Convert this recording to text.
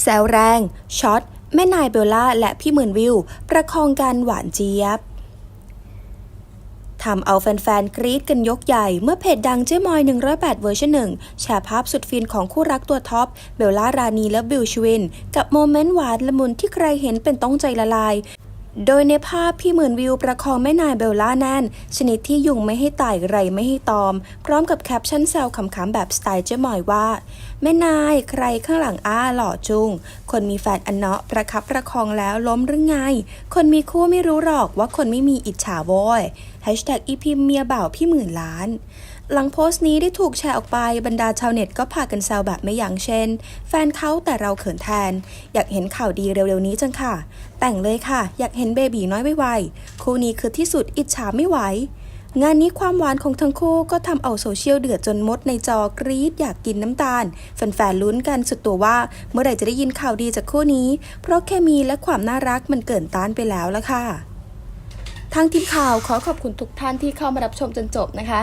แซวแรงช็อตแม่นายเบลล่าและพี่หมื่นวิว ประคองกันหวานเจี๊ยบทำเอาแฟนๆ กรี๊ดกันยกใหญ่เมื่อเพจดังเจ๊มอย 108 เวอร์ชันหนึ่งแชร์ภาพสุดฟินของคู่รักตัวท็อป เบลล่ารานีและบิวชวิน กับโมเมนต์หวานละมุนที่ใครเห็นเป็นต้องใจละลาย โดยในภาพพี่หมื่นวิวประคองแม่นายเบลล่าแน่น ชนิดที่ยุงไม่ให้ไต่ไรไม่ให้ตอม พร้อมกับแคปชั่นแซวขำๆแบบสไตล์เจ๊มอยว่า แม่นายใครข้างหลังอ้าหล่อจุง คนมีแฟนอันเนาะประคับประคองแล้วล้มหรือไง คนมีคู่ไม่รู้หรอกว่าคนไม่มีอิจฉาโว้ย Hashtag อีพิมเมียบ่าวพี่หมื่นล้าน หลังโพสต์นี้ได้ถูกแชร์ออกไปบรรดาชาวเน็ตก็พากันแซวแบบไม่ยั้งเช่น แฟนเขาแต่เราเขินแทน อยากเห็นข่าวดีเร็วๆนี้จังค่ะ แต่งเลยค่ะ อยากเห็นเบบีน้อยไวๆคู่นี้คือที่สุดอิจฉาไม่ไหวงานนี้ความหวานของทั้งคู่ก็ทำเอาโซเชียลเดือดจนมดในจอกรี๊ดอยากกินน้ำตาล แฟนๆลุ้นกันสุดตัวว่า เมื่อไหร่จะได้ยินข่าวดีจากคู่นี้ เพราะเคมีและความน่ารักมันเกินต้านไปแล้วละค่ะทางทีมข่าวขอขอบคุณทุกท่านที่เข้ามารับชมจนจบนะคะ